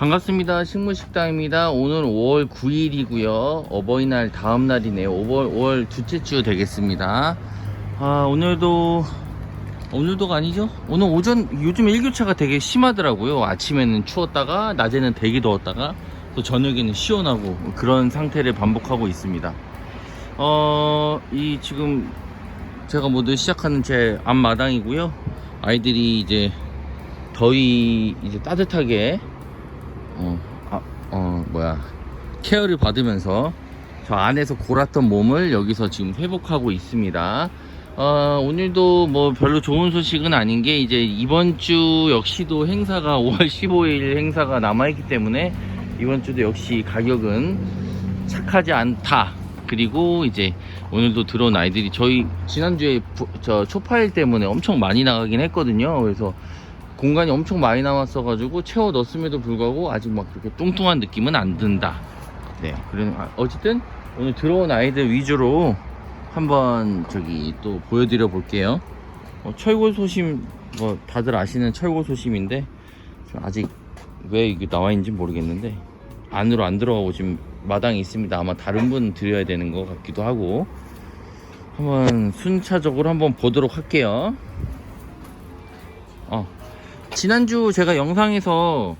반갑습니다. 식물식당입니다. 오늘 5월 9일이고요. 어버이날 다음 날이네요. 5월, 5월 둘째 주 되겠습니다. 아, 오늘도 오늘도가 아니죠? 오늘 오전 요즘 일교차가 되게 심하더라고요. 아침에는 추웠다가 낮에는 되게 더웠다가 또 저녁에는 시원하고 그런 상태를 반복하고 있습니다. 어, 이 지금 제가 모두 시작하는 제 앞마당이고요. 아이들이 이제 더위 이제 따뜻하게 어, 아, 어, 뭐야 케어를 받으면서 저 안에서 골았던 몸을 여기서 지금 회복하고 있습니다. 어, 오늘도 뭐 별로 좋은 소식은 아닌 게 이제 이번 주 역시도 행사가 5월 15일 행사가 남아있기 때문에 이번 주도 역시 가격은 착하지 않다. 그리고 이제 오늘도 들어온 아이들이 저희 지난주에 부- 저 초파일 때문에 엄청 많이 나가긴 했거든요. 그래서 공간이 엄청 많이 남았어가지고 채워 넣었음에도 불구하고 아직 막 그렇게 뚱뚱한 느낌은 안 든다. 네. 그래 아, 어쨌든 오늘 들어온 아이들 위주로 한번 저기 또 보여드려 볼게요. 어, 철골 소심 뭐 다들 아시는 철골 소심인데 아직 왜 이게 나와 있는지 모르겠는데 안으로 안 들어가고 지금 마당에 있습니다. 아마 다른 분 드려야 되는 것 같기도 하고 한번 순차적으로 한번 보도록 할게요. 어, 지난주 제가 영상에서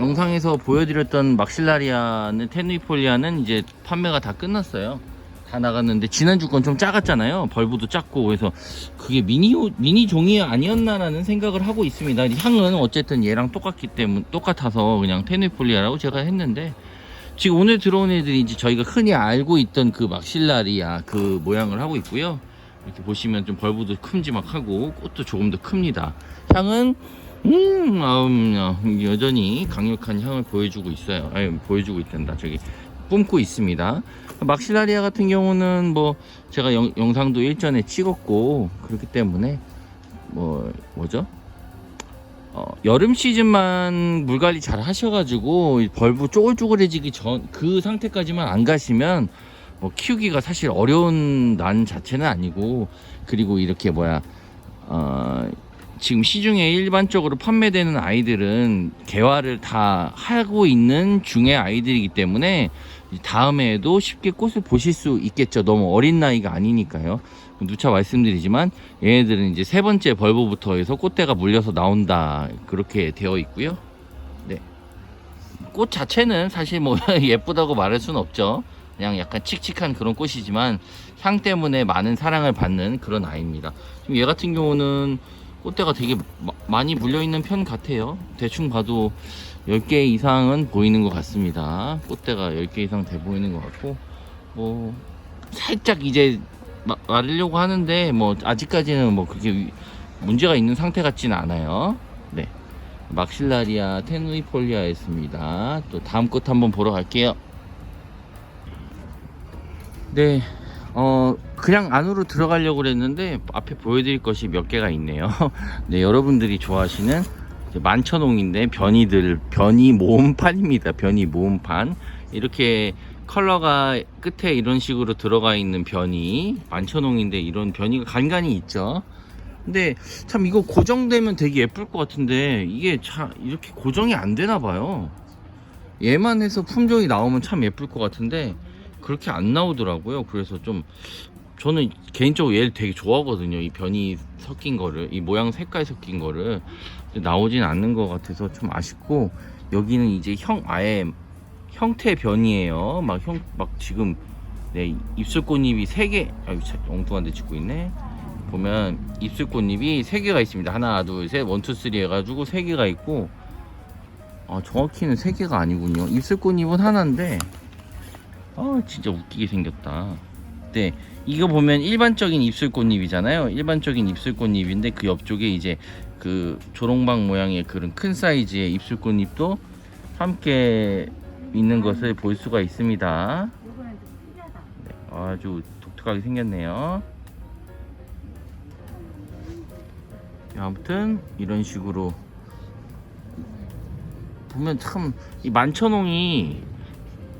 영상에서 보여드렸던 막실라리아는 테누이폴리아는 이제 판매가 다 끝났어요. 다 나갔는데 지난주 건 좀 작았잖아요. 벌브도 작고 그래서 그게 미니 미니 종이 아니었나라는 생각을 하고 있습니다. 향은 어쨌든 얘랑 똑같기 때문에 똑같아서 그냥 테누이폴리아라고 제가 했는데 지금 오늘 들어온 애들이 이제 저희가 흔히 알고 있던 그 막실라리아 그 모양을 하고 있고요. 이렇게 보시면 좀 벌브도 큼지막하고 꽃도 조금 더 큽니다. 향은 음, 아음, 여전히 강력한 향을 보여주고 있어요. 아니, 보여주고 있단다. 저기 뿜고 있습니다. 막실라리아 같은 경우는 뭐 제가 영, 영상도 일전에 찍었고 그렇기 때문에 뭐 뭐죠? 어, 여름 시즌만 물 관리 잘 하셔가지고 이 벌브 쪼글쪼글해지기 전 그 상태까지만 안 가시면 뭐 키우기가 사실 어려운 난 자체는 아니고 그리고 이렇게 뭐야 어, 지금 시중에 일반적으로 판매되는 아이들은 개화를 다 하고 있는 중의 아이들이기 때문에 다음에도 쉽게 꽃을 보실 수 있겠죠. 너무 어린 나이가 아니니까요. 누차 말씀드리지만 얘네들은 이제 세 번째 벌브부터 해서 꽃대가 물려서 나온다 그렇게 되어 있고요. 네. 꽃 자체는 사실 뭐 예쁘다고 말할 수는 없죠. 그냥 약간 칙칙한 그런 꽃이지만 향 때문에 많은 사랑을 받는 그런 아이입니다. 지금 얘 같은 경우는 꽃대가 되게 마- 많이 물려 있는 편 같아요. 대충 봐도 10개 이상은 보이는 것 같습니다. 꽃대가 10개 이상 돼 보이는 것 같고 뭐 살짝 이제 마- 마르려고 하는데 뭐 아직까지는 뭐 그게 위- 문제가 있는 상태 같지는 않아요. 네. 막실라리아 테누이폴리아였습니다. 또 다음 꽃 한번 보러 갈게요. 네. 어, 그냥 안으로 들어가려고 그랬는데 앞에 보여드릴 것이 몇 개가 있네요. 네, 여러분들이 좋아하시는 만천홍인데 변이들, 변이 모음판입니다. 변이 모음판. 이렇게 컬러가 끝에 이런 식으로 들어가 있는 변이, 만천홍인데 이런 변이가 간간히 있죠. 근데 참 이거 고정되면 되게 예쁠 것 같은데 이게 참 이렇게 고정이 안 되나 봐요. 얘만 해서 품종이 나오면 참 예쁠 것 같은데 그렇게 안 나오더라고요. 그래서 좀 저는 개인적으로 얘를 되게 좋아하거든요. 이 변이 섞인 거를 이 모양 색깔 섞인 거를 나오진 않는 것 같아서 좀 아쉽고 여기는 이제 형 아예 형태 변이에요. 막 형 막 지금 네 입술 꽃잎이 세 개. 아유 참 엉뚱한 데 찍고 있네. 보면 입술 꽃잎이 세 개가 있습니다. 하나, 둘, 셋, 원, 투, 쓰리 해가지고 세 개가 있고 아 정확히는 세 개가 아니군요. 입술 꽃잎은 하나인데 아 진짜 웃기게 생겼다. 네 이거 보면 일반적인 입술 꽃잎이잖아요. 일반적인 입술 꽃잎인데 그 옆쪽에 이제 그 조롱박 모양의 그런 큰 사이즈의 입술 꽃잎도 함께 있는 것을 볼 수가 있습니다. 네, 아주 독특하게 생겼네요. 네, 아무튼 이런 식으로 보면 참 이 만천홍이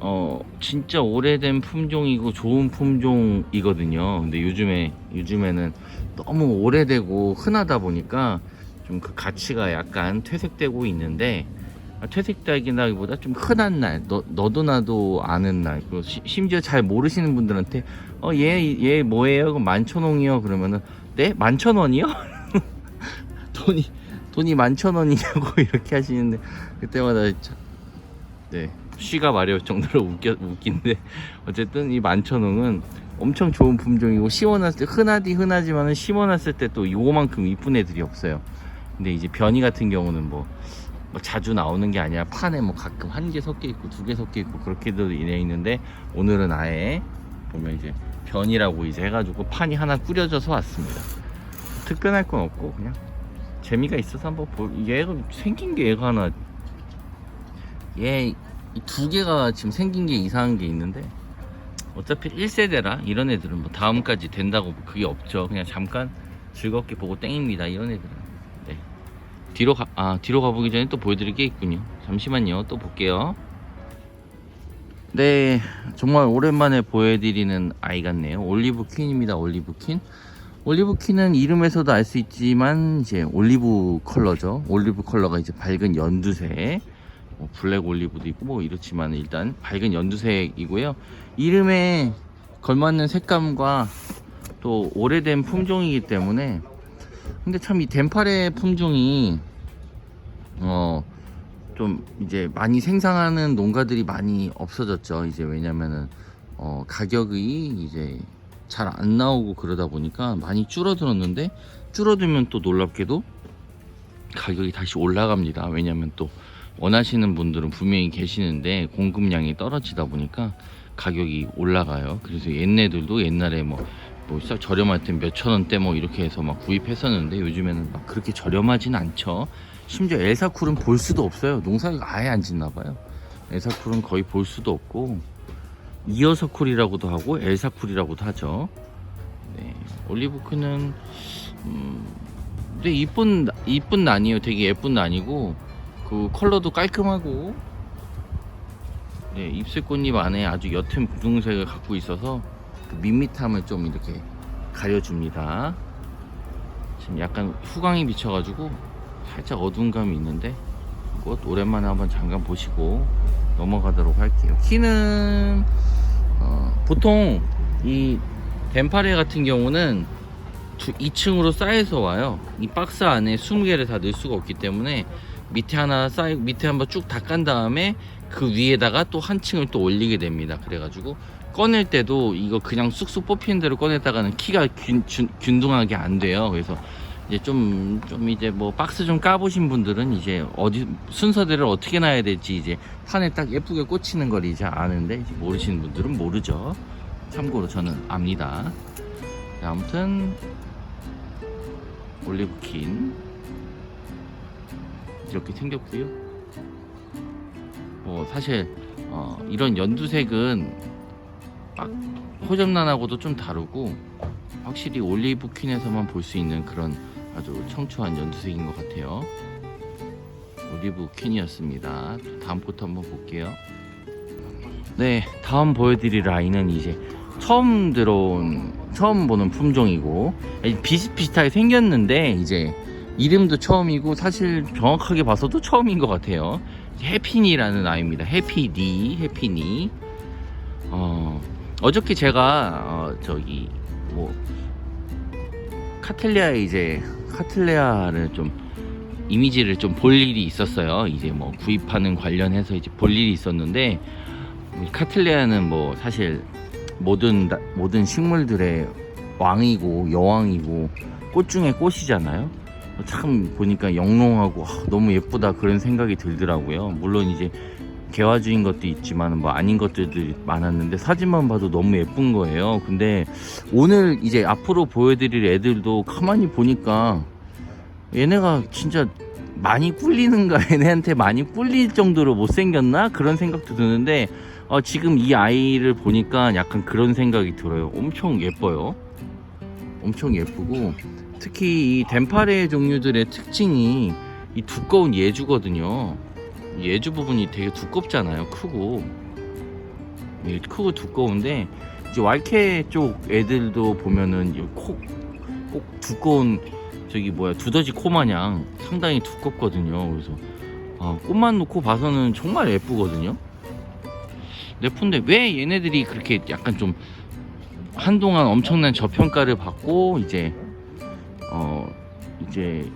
어 진짜 오래된 품종이고 좋은 품종이거든요. 근데 요즘에 요즘에는 너무 오래되고 흔하다 보니까 좀 그 가치가 약간 퇴색되고 있는데 아, 퇴색닭이라기보다 좀 흔한 날, 너, 너도 나도 아는 날, 그리고 시- 심지어 잘 모르시는 분들한테 어, 얘, 얘 뭐예요? 그럼 만천원이요? 그러면은 네? 만천원이요? 돈이, 돈이 만천원이냐고 이렇게 하시는데 그때마다 참, 네, 쉬가 마려울 정도로 웃겨, 웃긴데 어쨌든 이 만천원은 엄청 좋은 품종이고 심어놨을 때 흔하디 흔하지만은 심어놨을 때 또 요만큼 이쁜 애들이 없어요. 근데 이제 변이 같은 경우는 뭐, 뭐 자주 나오는 게 아니라 판에 뭐 가끔 한 개 섞여 있고 두 개 섞여 있고 그렇게도 인해 있는데 오늘은 아예 보면 이제 변이라고 이제 해가지고 판이 하나 꾸려져서 왔습니다. 특별할 건 없고 그냥 재미가 있어서 한번 볼 얘가 생긴 게 얘가 하나 얘 두 개가 지금 생긴 게 이상한 게 있는데 어차피 1세대라 이런 애들은 뭐 다음까지 된다고 뭐 그게 없죠. 그냥 잠깐 즐겁게 보고 땡입니다. 이런 애들은. 네. 뒤로 가, 아, 뒤로 가보기 전에 또 보여드릴 게 있군요. 잠시만요. 또 볼게요. 네, 정말 오랜만에 보여드리는 아이 같네요. 올리브 퀸입니다. 올리브 퀸. 올리브 퀸은 이름에서도 알 수 있지만 이제 올리브 컬러죠. 올리브 컬러가 이제 밝은 연두색. 뭐 블랙 올리브도 있고 뭐 이렇지만 일단 밝은 연두색이고요. 이름에 걸맞는 색감과 또 오래된 품종이기 때문에 근데 참 이 덴파레 품종이 어 좀 이제 많이 생산하는 농가들이 많이 없어졌죠. 이제 왜냐면은 어 가격이 이제 잘 안 나오고 그러다 보니까 많이 줄어들었는데 줄어들면 또 놀랍게도 가격이 다시 올라갑니다. 왜냐면 또 원하시는 분들은 분명히 계시는데 공급량이 떨어지다 보니까 가격이 올라가요. 그래서 얘네들도 옛날에 뭐, 뭐 싸- 저렴할 땐 몇천 원대 뭐 이렇게 해서 막 구입했었는데 요즘에는 막 그렇게 저렴하진 않죠. 심지어 엘사쿨은 볼 수도 없어요. 농사가 아예 안 짓나 봐요. 엘사쿨은 거의 볼 수도 없고 이어서 쿨이라고도 하고 엘사 쿨이라고도 하죠. 네, 올리브크는 음, 근데 이쁜 이쁜 난이에요. 되게 예쁜 난이고 그 컬러도 깔끔하고 네, 입술꽃잎 안에 아주 옅은 분홍색을 갖고 있어서 그 밋밋함을 좀 이렇게 가려줍니다. 지금 약간 후광이 비쳐가지고 살짝 어두운 감이 있는데 곧 오랜만에 한번 잠깐 보시고 넘어가도록 할게요. 키는 어, 보통 이 덴파레 같은 경우는 2층으로 쌓여서 와요. 이 박스 안에 20개를 다 넣을 수가 없기 때문에 밑에 하나 쌓이 밑에 한번 쭉 닦은 다음에 그 위에다가 또 한 층을 또 올리게 됩니다. 그래가지고 꺼낼 때도 이거 그냥 쑥쑥 뽑히는 대로 꺼냈다가는 키가 균, 균, 균등하게 안 돼요. 그래서 이제 좀, 좀 이제 뭐 박스 좀 까보신 분들은 이제 어디 순서대로 어떻게 놔야 될지 이제 판에 딱 예쁘게 꽂히는 걸 이제 아는데 이제 모르시는 분들은 모르죠. 참고로 저는 압니다. 자, 아무튼 올리브킨 이렇게 생겼고요. 뭐 사실 어, 이런 연두색은 막 호접란하고도 좀 다르고 확실히 올리브퀸에서만 볼 수 있는 그런 아주 청초한 연두색인 것 같아요. 올리브퀸이었습니다. 다음 것도 한번 볼게요. 네, 다음 보여드릴 아이는 이제 처음 들어온 처음 보는 품종이고 비슷비슷하게 생겼는데 이제 이름도 처음이고 사실 정확하게 봐서도 처음인 것 같아요. 해피니라는 아이입니다. 해피니, 해피니. 어, 어저께 제가 어, 저기 뭐 카틀레아 이제 카틀레아를 좀 이미지를 좀 볼 일이 있었어요. 이제 뭐 구입하는 관련해서 이제 볼 일이 있었는데 이 카틀레아는 뭐 사실 모든 다- 모든 식물들의 왕이고 여왕이고 꽃 중에 꽃이잖아요. 참 보니까 영롱하고 아, 너무 예쁘다 그런 생각이 들더라고요. 물론 이제 개화주인 것도 있지만 뭐 아닌 것들도 많았는데 사진만 봐도 너무 예쁜 거예요. 근데 오늘 이제 앞으로 보여드릴 애들도 가만히 보니까 얘네가 진짜 많이 꿀리는가 얘네한테 많이 꿀릴 정도로 못생겼나 그런 생각도 드는데 어, 지금 이 아이를 보니까 약간 그런 생각이 들어요. 엄청 예뻐요. 엄청 예쁘고 특히 이 덴파레 종류들의 특징이 이 두꺼운 예주거든요. 이 예주 부분이 되게 두껍잖아요. 크고 예, 크고 두꺼운데 이제 왈케 쪽 애들도 보면은 이 코, 꼭 두꺼운 저기 뭐야 두더지 코 마냥 상당히 두껍거든요. 그래서 어, 꽃만 놓고 봐서는 정말 예쁘거든요. 예쁜데 왜 얘네들이 그렇게 약간 좀 한동안 엄청난 저평가를 받고 이제 어 이제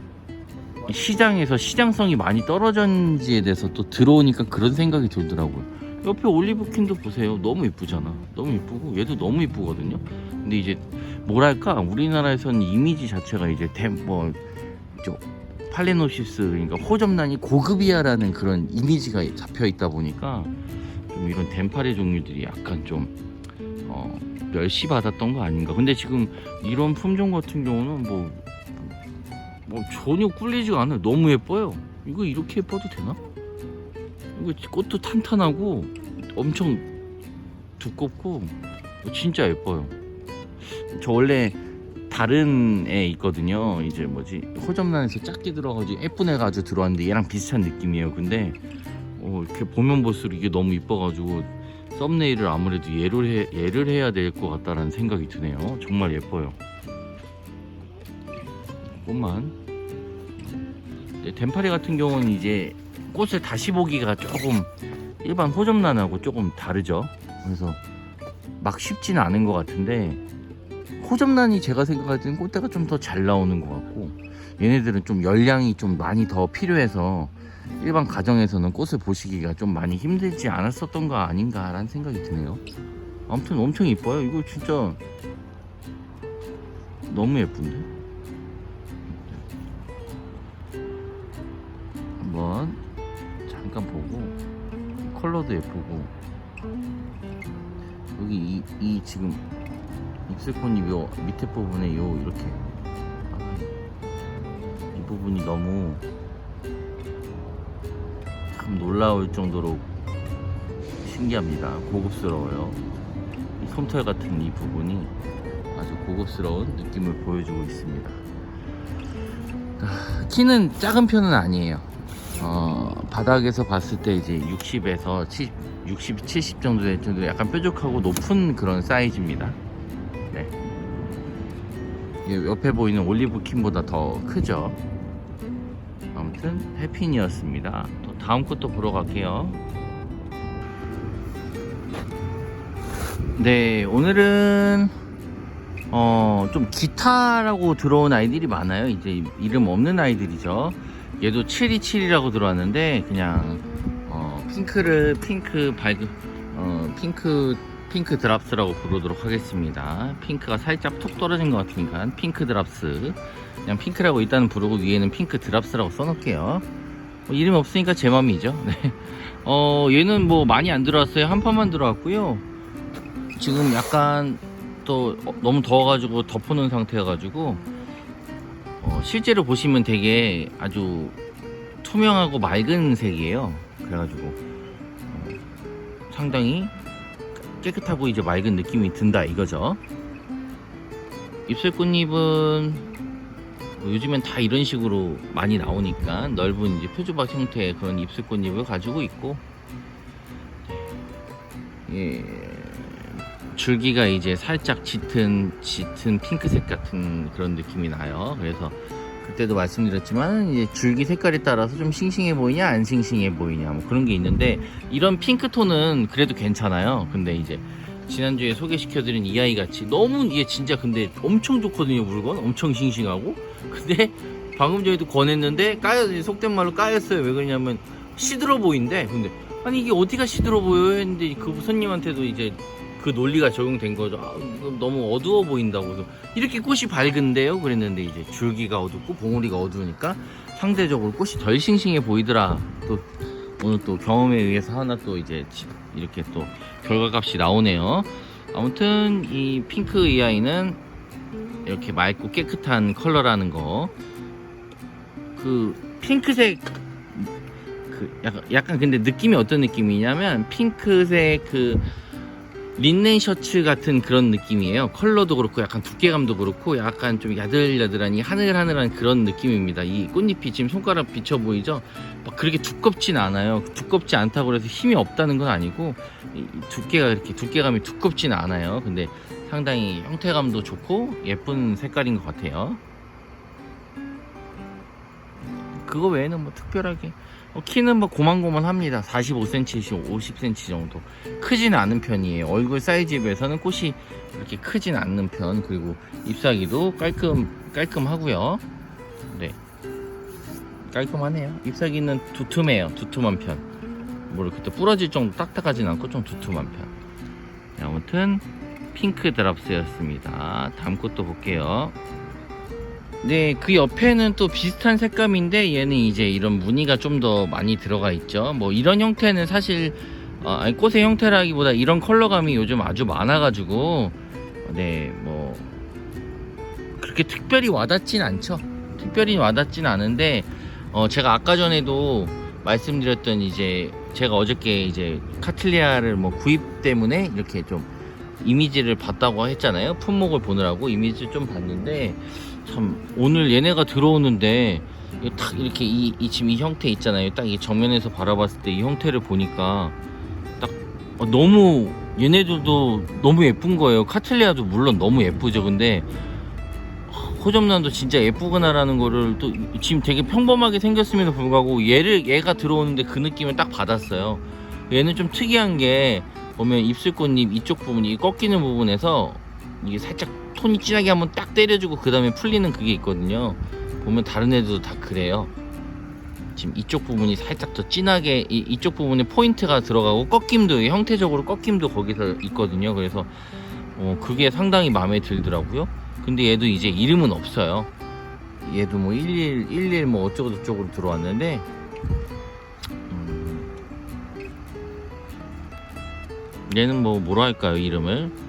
시장에서 시장성이 많이 떨어졌는지에 대해서 또 들어오니까 그런 생각이 들더라고요. 옆에 올리브퀸도 보세요. 너무 이쁘잖아. 너무 이쁘고 얘도 너무 이쁘거든요. 근데 이제 뭐랄까 우리나라에서는 이미지 자체가 이제 댐뭐 팔레노시스 그러니까 호접란이 고급이야라는 그런 이미지가 잡혀 있다 보니까 좀 이런 덴파리 종류들이 약간 좀 어, 멸시받았던 거 아닌가. 근데 지금 이런 품종 같은 경우는 뭐, 뭐 전혀 꿀리지가 않아요. 너무 예뻐요. 이거 이렇게 예뻐도 되나? 이거 꽃도 탄탄하고 엄청 두껍고 진짜 예뻐요. 저 원래 다른 애 있거든요. 이제 뭐지 호접란에서 작게 들어가지고 예쁜 애가 아주 들어왔는데 얘랑 비슷한 느낌이에요. 근데 어, 이렇게 보면 볼수록 이게 너무 이뻐가지고 썸네일을 아무래도 얘를 해, 얘를 해야 될 것 같다라는 생각이 드네요. 정말 예뻐요. 꽃만. 네, 덴파리 같은 경우는 이제 꽃을 다시 보기가 조금 일반 호접란하고 조금 다르죠. 그래서 막 쉽지는 않은 것 같은데 호접란이 제가 생각할 때는 꽃대가 좀 더 잘 나오는 것 같고 얘네들은 좀 열량이 좀 많이 더 필요해서 일반 가정에서는 꽃을 보시기가 좀 많이 힘들지 않았었던 거 아닌가라는 생각이 드네요. 아무튼 엄청 이뻐요. 이거 진짜 너무 예쁜데? 컬러도 예쁘고 여기 이, 이 지금 입술꽃잎 요 밑에 부분에 요 이렇게 아, 이 부분이 너무 참 놀라울 정도로 신기합니다. 고급스러워요. 이 솜털 같은 이 부분이 아주 고급스러운 느낌을 보여주고 있습니다. 아, 키는 작은 편은 아니에요. 어, 바닥에서 봤을 때 이제 60에서 70, 60, 70 정도 될 정도 약간 뾰족하고 높은 그런 사이즈입니다. 네. 이 옆에 보이는 올리브 킴보다 더 크죠. 아무튼 해핀이었습니다. 또 다음 것도 보러 갈게요. 네, 오늘은 어, 좀 기타라고 들어온 아이들이 많아요. 이제 이름 없는 아이들이죠. 얘도 727이라고 들어왔는데 그냥 어, 핑크를 핑크 밝은 어, 핑크 핑크 드랍스라고 부르도록 하겠습니다. 핑크가 살짝 툭 떨어진 것 같으니까 핑크 드랍스. 그냥 핑크라고 일단 부르고 위에는 핑크 드랍스라고 써놓을게요. 뭐 이름 없으니까 제 맘이죠. 네. 어, 얘는 뭐 많이 안 들어왔어요. 한 판만 들어왔고요. 지금 약간 또 어, 너무 더워가지고 덮어놓은 상태여가지고 어, 실제로 보시면 되게 아주 투명하고 맑은 색이에요. 그래가지고 어, 상당히 깨끗하고 이제 맑은 느낌이 든다 이거죠. 입술 꽃잎은 뭐 요즘엔 다 이런 식으로 많이 나오니까 넓은 이제 표주박 형태의 그런 입술 꽃잎을 가지고 있고 예, 줄기가 이제 살짝 짙은 짙은 핑크색 같은 그런 느낌이 나요. 그래서 그때도 말씀드렸지만 이제 줄기 색깔에 따라서 좀 싱싱해 보이냐 안 싱싱해 보이냐 뭐 그런 게 있는데 이런 핑크 톤은 그래도 괜찮아요. 근데 이제 지난주에 소개시켜드린 이 아이 같이 너무 이게 진짜 근데 엄청 좋거든요 물건. 엄청 싱싱하고. 근데 방금 전에도 권했는데 까여 속된 말로 까였어요. 왜 그러냐면 시들어 보인대. 근데 아니 이게 어디가 시들어 보여 했는데 그 손님한테도 이제 그 논리가 적용된 거죠. 아, 너무 어두워 보인다고. 이렇게 꽃이 밝은데요? 그랬는데 이제 줄기가 어둡고 봉우리가 어두우니까 상대적으로 꽃이 덜 싱싱해 보이더라. 또 오늘 또 경험에 의해서 하나 또 이제 이렇게 또 결과값이 나오네요. 아무튼 이 핑크 이 아이는 이렇게 맑고 깨끗한 컬러라는 거. 그 핑크색 그 약간, 약간 근데 느낌이 어떤 느낌이냐면 핑크색 그 린넨 셔츠 같은 그런 느낌이에요. 컬러도 그렇고 약간 두께감도 그렇고 약간 좀 야들야들하니 하늘하늘한 그런 느낌입니다. 이 꽃잎이 지금 손가락 비쳐 보이죠? 막 그렇게 두껍진 않아요. 두껍지 않다고 해서 힘이 없다는 건 아니고 이 두께가 이렇게 두께감이 두껍진 않아요. 근데 상당히 형태감도 좋고 예쁜 색깔인 것 같아요. 그거 외에는 뭐 특별하게 어, 키는 뭐 고만고만합니다. 45cm, 50cm 정도. 크지는 않은 편이에요. 얼굴 사이즈에 비해서는 꽃이 이렇게 크진 않는 편. 그리고 잎사귀도 깔끔 깔끔하고요. 네, 깔끔하네요. 잎사귀는 두툼해요. 두툼한 편. 뭐 이렇게 또 부러질 정도 딱딱하진 않고 좀 두툼한 편. 네, 아무튼 핑크 드랍스였습니다. 다음 것도 볼게요. 네, 그 옆에는 또 비슷한 색감인데 얘는 이제 이런 무늬가 좀 더 많이 들어가 있죠. 뭐 이런 형태는 사실 어, 아니, 꽃의 형태라기보다 이런 컬러감이 요즘 아주 많아가지고 네, 뭐 그렇게 특별히 와닿진 않죠. 특별히 와닿진 않은데 어, 제가 아까 전에도 말씀드렸던 이제 제가 어저께 이제 카틀리아를 뭐 구입 때문에 이렇게 좀 이미지를 봤다고 했잖아요. 품목을 보느라고 이미지를 좀 봤는데 참 오늘 얘네가 들어오는데 탁 이렇게 이, 이 지금 이 형태 있잖아요. 딱 이 정면에서 바라봤을 때 이 형태를 보니까 딱 어, 너무 얘네들도 너무 예쁜 거예요. 카틀리아도 물론 너무 예쁘죠. 근데 호접란도 진짜 예쁘구나라는 거를 또 지금 되게 평범하게 생겼음에도 불구하고 얘를 얘가 들어오는데 그 느낌을 딱 받았어요. 얘는 좀 특이한 게 보면 입술꽃잎 이쪽 부분이 꺾이는 부분에서 이게 살짝 톤이 진하게 한번 딱 때려주고 그 다음에 풀리는 그게 있거든요. 보면 다른 애들도 다 그래요. 지금 이쪽 부분이 살짝 더 진하게 이, 이쪽 부분에 포인트가 들어가고 꺾임도 형태적으로 꺾임도 거기서 있거든요. 그래서 어, 그게 상당히 마음에 들더라고요. 근데 얘도 이제 이름은 없어요. 얘도 뭐 11, 11 뭐 어쩌고 저쩌고 들어왔는데 음, 얘는 뭐 뭐라 할까요 이름을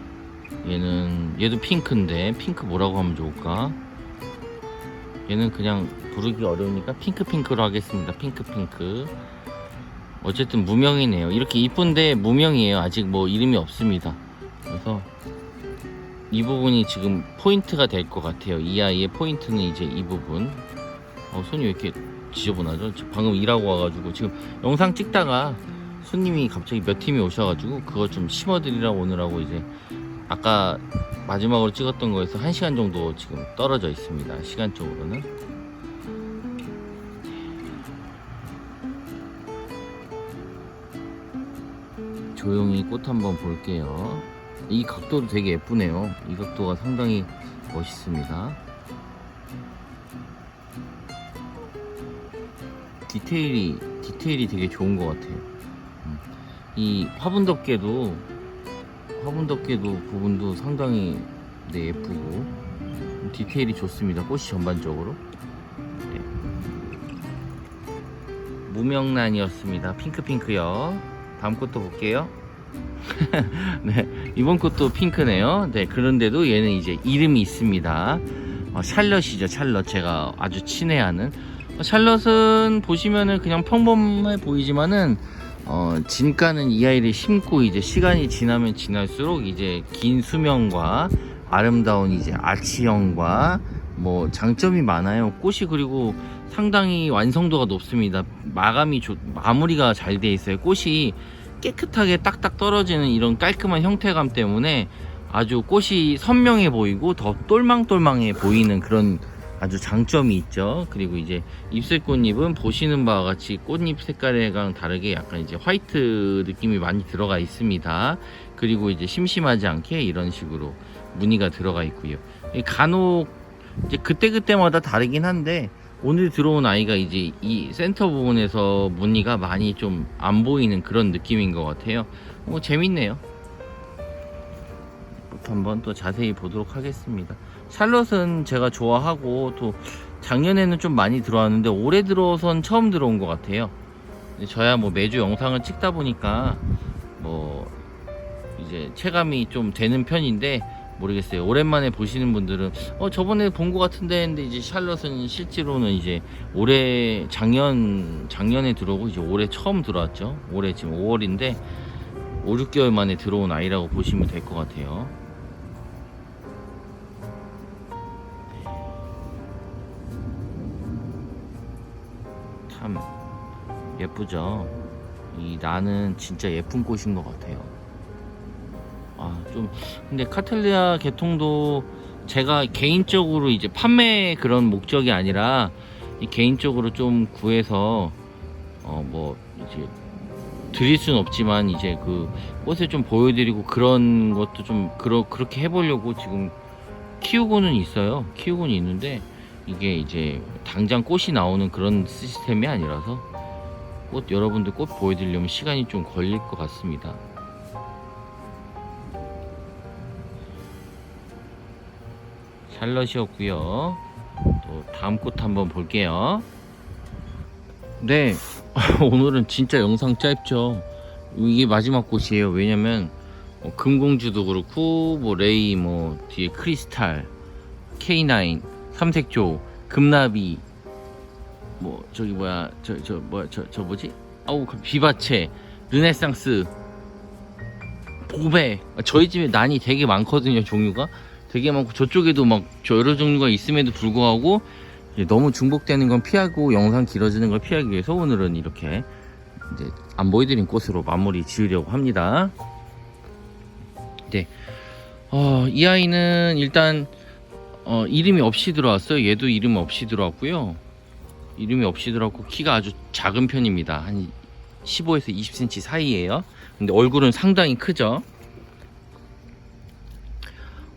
얘는 얘도 핑크인데 핑크 뭐라고 하면 좋을까? 얘는 그냥 부르기 어려우니까 핑크 핑크로 하겠습니다. 핑크 핑크. 어쨌든 무명이네요. 이렇게 이쁜데 무명이에요. 아직 뭐 이름이 없습니다. 그래서 이 부분이 지금 포인트가 될 것 같아요. 이 아이의 포인트는 이제 이 부분. 어, 손이 왜 이렇게 지저분하죠? 저 방금 일하고 와가지고 지금 영상 찍다가 손님이 갑자기 몇 팀이 오셔가지고 그거 좀 심어드리라고 오느라고 이제 아까 마지막으로 찍었던 거에서 1시간 정도 지금 떨어져 있습니다. 시간적으로는. 조용히 꽃 한번 볼게요. 이 각도도 되게 예쁘네요. 이 각도가 상당히 멋있습니다. 디테일이 디테일이 되게 좋은 것 같아요. 음. 이 화분 덮개도 화분 덮개도 부분도 상당히 네, 예쁘고 디테일이 좋습니다. 꽃이 전반적으로 네. 무명란이었습니다. 핑크핑크요. 다음 꽃도 볼게요. 네, 이번 꽃도 핑크네요. 네, 그런데도 얘는 이제 이름이 있습니다. 어, 샬럿이죠, 샬럿. 제가 아주 친애하는. 어, 샬럿은 보시면은 그냥 평범해 보이지만은 어, 진가는 이 아이를 심고 이제 시간이 지나면 지날수록 이제 긴 수명과 아름다운 이제 아치형과 뭐 장점이 많아요. 꽃이 그리고 상당히 완성도가 높습니다. 마감이 좋, 마무리가 잘 돼 있어요. 꽃이 깨끗하게 딱딱 떨어지는 이런 깔끔한 형태감 때문에 아주 꽃이 선명해 보이고 더 똘망똘망해 보이는 그런 아주 장점이 있죠. 그리고 이제 입술 꽃잎은 보시는 바와 같이 꽃잎 색깔이랑 다르게 약간 이제 화이트 느낌이 많이 들어가 있습니다. 그리고 이제 심심하지 않게 이런 식으로 무늬가 들어가 있고요. 이 간혹 이제 그때그때마다 다르긴 한데 오늘 들어온 아이가 이제 이 센터 부분에서 무늬가 많이 좀 안 보이는 그런 느낌인 것 같아요. 뭐 재밌네요. 한번 또 자세히 보도록 하겠습니다. 샬롯은 제가 좋아하고 또 작년에는 좀 많이 들어왔는데 올해 들어선 처음 들어온 것 같아요. 저야 뭐 매주 영상을 찍다 보니까 뭐 이제 체감이 좀 되는 편인데 모르겠어요. 오랜만에 보시는 분들은 어 저번에 본 것 같은데 했는데 이제 샬롯은 실제로는 이제 올해 작년 작년에 들어오고 이제 올해 처음 들어왔죠. 올해 지금 5월인데 5, 6개월 만에 들어온 아이라고 보시면 될 것 같아요. 참 예쁘죠. 이 나는 진짜 예쁜 꽃인 것 같아요. 아, 좀 근데 카텔리아 개통도 제가 개인적으로 이제 판매 그런 목적이 아니라 이 개인적으로 좀 구해서 어 뭐 이제 드릴 순 없지만 이제 그 꽃을 좀 보여드리고 그런 것도 좀 그러, 그렇게 해보려고 지금 키우고는 있어요. 키우고는 있는데 이게 이제 당장 꽃이 나오는 그런 시스템이 아니라서 꽃 여러분들 꽃 보여드리려면 시간이 좀 걸릴 것 같습니다. 샬럿이었고요. 또 다음 꽃 한번 볼게요. 네, 오늘은 진짜 영상 짧죠. 이게 마지막 꽃이에요. 왜냐면 뭐 금공주도 그렇고 뭐 레이 뭐 뒤에 크리스탈, K9, 삼색조, 금나비 뭐 저기 뭐야 저 저 뭐야 저 저 뭐지? 아우 비바체, 르네상스, 보배. 저희 집에 난이 되게 많거든요. 종류가 되게 많고 저쪽에도 막저 여러 종류가 있음에도 불구하고 너무 중복되는 건 피하고 영상 길어지는 걸 피하기 위해서 오늘은 이렇게 이제 안 보여드린 꽃으로 마무리 지으려고 합니다. 네. 어, 이 아이는 일단 어, 이름이 없이 들어왔어요. 얘도 이름 없이 들어왔고요. 이름이 없이 들어왔고 키가 아주 작은 편입니다. 한 15에서 20cm 사이에요. 근데 얼굴은 상당히 크죠.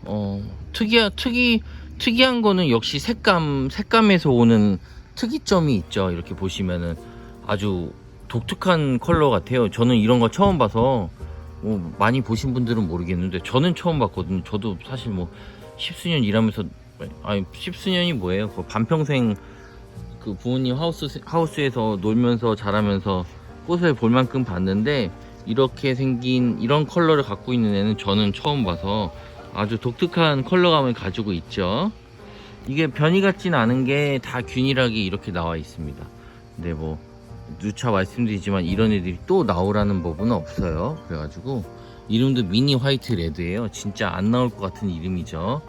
어, 특이한 특이 특이한 거는 역시 색감 색감에서 오는 특이점이 있죠. 이렇게 보시면은 아주 독특한 컬러 같아요. 저는 이런 거 처음 봐서 뭐 많이 보신 분들은 모르겠는데 저는 처음 봤거든요. 저도 사실 뭐 십수년 일하면서 아니 십수년이 뭐예요? 그 반평생 그 부모님 하우스 하우스에서 놀면서 자라면서 꽃을 볼 만큼 봤는데 이렇게 생긴 이런 컬러를 갖고 있는 애는 저는 처음 봐서 아주 독특한 컬러감을 가지고 있죠. 이게 변이 같진 않은 게 다 균일하게 이렇게 나와 있습니다. 근데 뭐 누차 말씀드리지만 이런 애들이 또 나오라는 법은 없어요. 그래가지고 이름도 미니 화이트 레드예요. 진짜 안 나올 것 같은 이름이죠.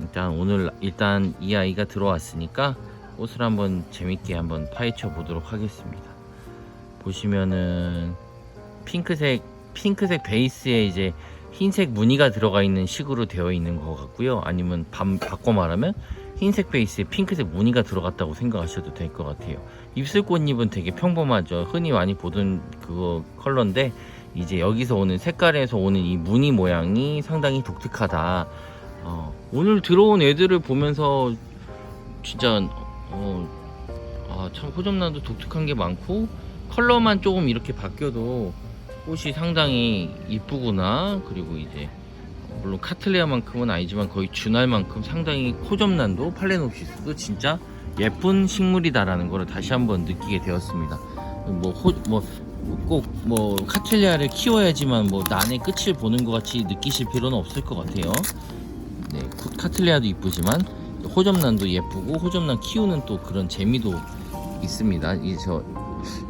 일단 오늘 일단 이 아이가 들어왔으니까 꽃을 한번 재밌게 한번 파헤쳐 보도록 하겠습니다. 보시면은 핑크색 핑크색 베이스에 이제 흰색 무늬가 들어가 있는 식으로 되어 있는 것 같고요. 아니면 반, 바꿔 말하면 흰색 베이스에 핑크색 무늬가 들어갔다고 생각하셔도 될 것 같아요. 입술 꽃잎은 되게 평범하죠. 흔히 많이 보던 그거 컬러인데 이제 여기서 오는 색깔에서 오는 이 무늬 모양이 상당히 독특하다. 어, 오늘 들어온 애들을 보면서 진짜 어, 아, 참 호접란도 독특한 게 많고 컬러만 조금 이렇게 바뀌어도 꽃이 상당히 이쁘구나. 그리고 이제 물론 카틀레아만큼은 아니지만 거의 준할 만큼 상당히 코점란도 팔레노피스도 진짜 예쁜 식물이다라는 걸 다시 한번 느끼게 되었습니다. 뭐뭐꼭 뭐 카틀레아를 키워야지만 뭐 난의 끝을 보는 것 같이 느끼실 필요는 없을 것 같아요. 카틀레아도 이쁘지만 호접란도 예쁘고 호접란 키우는 또 그런 재미도 있습니다. 이 저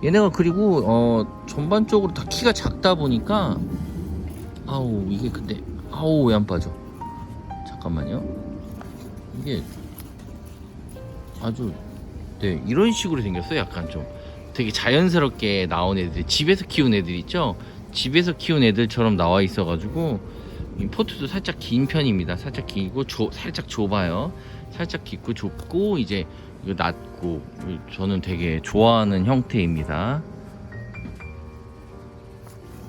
얘네가 그리고 어 전반적으로 다 키가 작다 보니까 아우 이게 근데 아우 왜 안 빠져. 잠깐만요. 이게 아주 네 이런 식으로 생겼어요. 약간 좀 되게 자연스럽게 나온 애들 집에서 키운 애들 있죠? 집에서 키운 애들처럼 나와 있어 가지고 이 포트도 살짝 긴 편입니다 살짝 길고 좁- 살짝 좁아요 살짝 깊고 좁고 이제 낮고 저는 되게 좋아하는 형태입니다.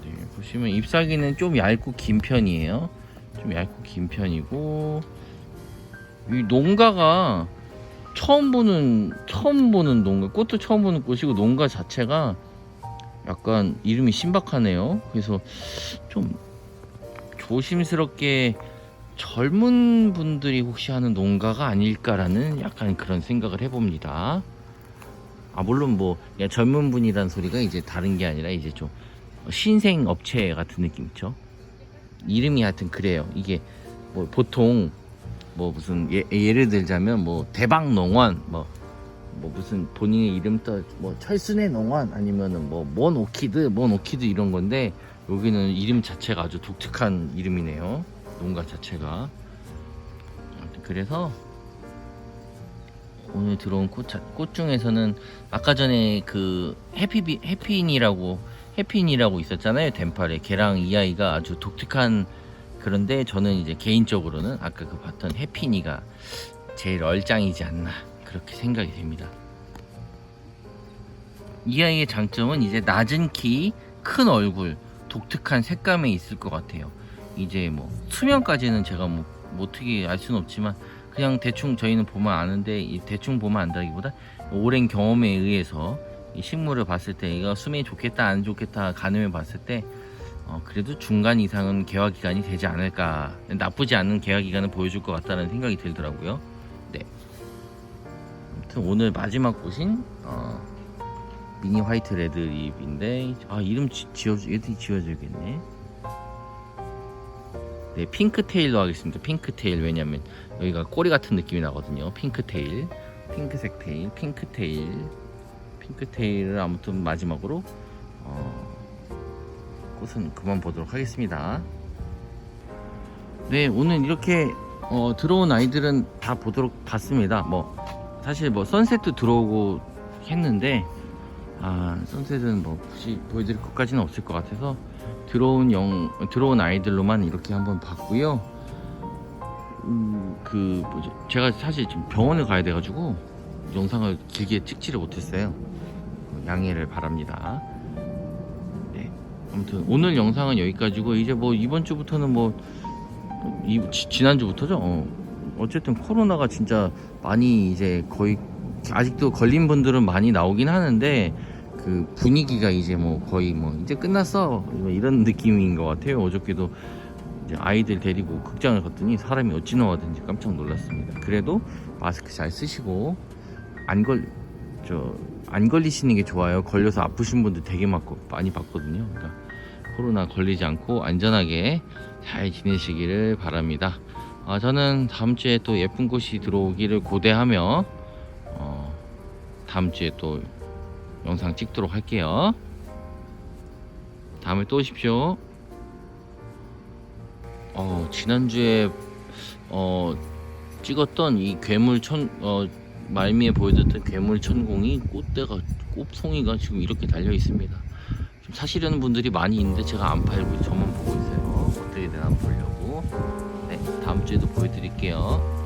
네, 보시면 잎사귀는 좀 얇고 긴 편이에요. 좀 얇고 긴 편이고 이 농가가 처음 보는 처음 보는 농가 꽃도 처음 보는 꽃이고 농가 자체가 약간 이름이 신박하네요. 그래서 좀 조심스럽게 젊은 분들이 혹시 하는 농가가 아닐까라는 약간 그런 생각을 해봅니다. 아 물론 뭐 젊은 분이란 소리가 이제 다른 게 아니라 이제 좀 신생 업체 같은 느낌 있죠. 이름이 하여튼 그래요. 이게 뭐 보통 뭐 무슨 예, 예를 들자면 뭐 대박 농원 뭐, 뭐 무슨 본인의 이름 떠뭐 철순의 농원 아니면은 뭐몬 오키드 몬 오키드 이런 건데 여기는 이름 자체가 아주 독특한 이름이네요. 농가 자체가 그래서 오늘 들어온 꽃, 자- 꽃 중에서는 아까 전에 그 해피비 해피인이라고 해피인이라고 있었잖아요 덴팔에 걔랑 이 아이가 아주 독특한 그런데 저는 이제 개인적으로는 아까 그 봤던 해피니가 제일 얼짱이지 않나 그렇게 생각이 됩니다. 이 아이의 장점은 이제 낮은 키, 큰 얼굴, 독특한 색감에 있을 것 같아요. 이제 뭐 수명까지는 제가 뭐, 뭐 어떻게 알 수는 없지만 그냥 대충 저희는 보면 아는데 이 대충 보면 안다기보다 오랜 경험에 의해서 이 식물을 봤을 때 이거 수명이 좋겠다 안 좋겠다 가늠해 봤을 때 어, 그래도 중간 이상은 개화 기간이 되지 않을까 나쁘지 않은 개화 기간을 보여줄 것 같다는 생각이 들더라고요. 네. 아무튼 오늘 마지막 곳인 어, 미니 화이트 레드 립인데 아 이름 지, 지어 얘들이 지어줘야겠네. 네 핑크 테일로 하겠습니다. 핑크 테일 왜냐면 여기가 꼬리 같은 느낌이 나거든요. 핑크 테일, 핑크색 테일, 핑크 테일, 핑크 테일을 아무튼 마지막으로 어, 꽃은 그만 보도록 하겠습니다. 네 오늘 이렇게 어, 들어온 아이들은 다 보도록 봤습니다. 뭐 사실 뭐 선셋도 들어오고 했는데 아 선셋은 뭐 굳이 보여드릴 것까지는 없을 것 같아서 들어온 영 들어온 아이들로만 이렇게 한번 봤고요. 음, 그 뭐죠? 제가 사실 지금 병원을 가야 돼가지고 영상을 길게 찍지를 못했어요. 양해를 바랍니다. 네. 아무튼 오늘 영상은 여기까지고 이제 뭐 이번 주부터는 뭐 이, 지, 지난주부터죠. 어. 어쨌든 코로나가 진짜 많이 이제 거의 아직도 걸린 분들은 많이 나오긴 하는데 그 분위기가 이제 뭐 거의 뭐 이제 끝났어 뭐 이런 느낌인 것 같아요. 어저께도 아이들 데리고 극장을 갔더니 사람이 어찌 나 와든지 깜짝 놀랐습니다. 그래도 마스크 잘 쓰시고 안 걸 저 안 걸리시는 게 좋아요. 걸려서 아프신 분들 되게 많고 많이 봤거든요. 그러니까 코로나 걸리지 않고 안전하게 잘 지내시기를 바랍니다. 아, 저는 다음 주에 또 예쁜 꽃이 들어오기를 고대하며 어, 다음 주에 또 영상 찍도록 할게요. 다음에 또 오십시오. 어, 지난주에 어, 찍었던 이 괴물 천 어, 말미에 보여줬던 괴물 천공이 꽃대가 꽃송이가 지금 이렇게 달려 있습니다. 좀 사시려는 분들이 많이 있는데 제가 안 팔고 저만 보고 있어요. 어떻게 되나 보려고. 네, 다음 주에도 보여드릴게요.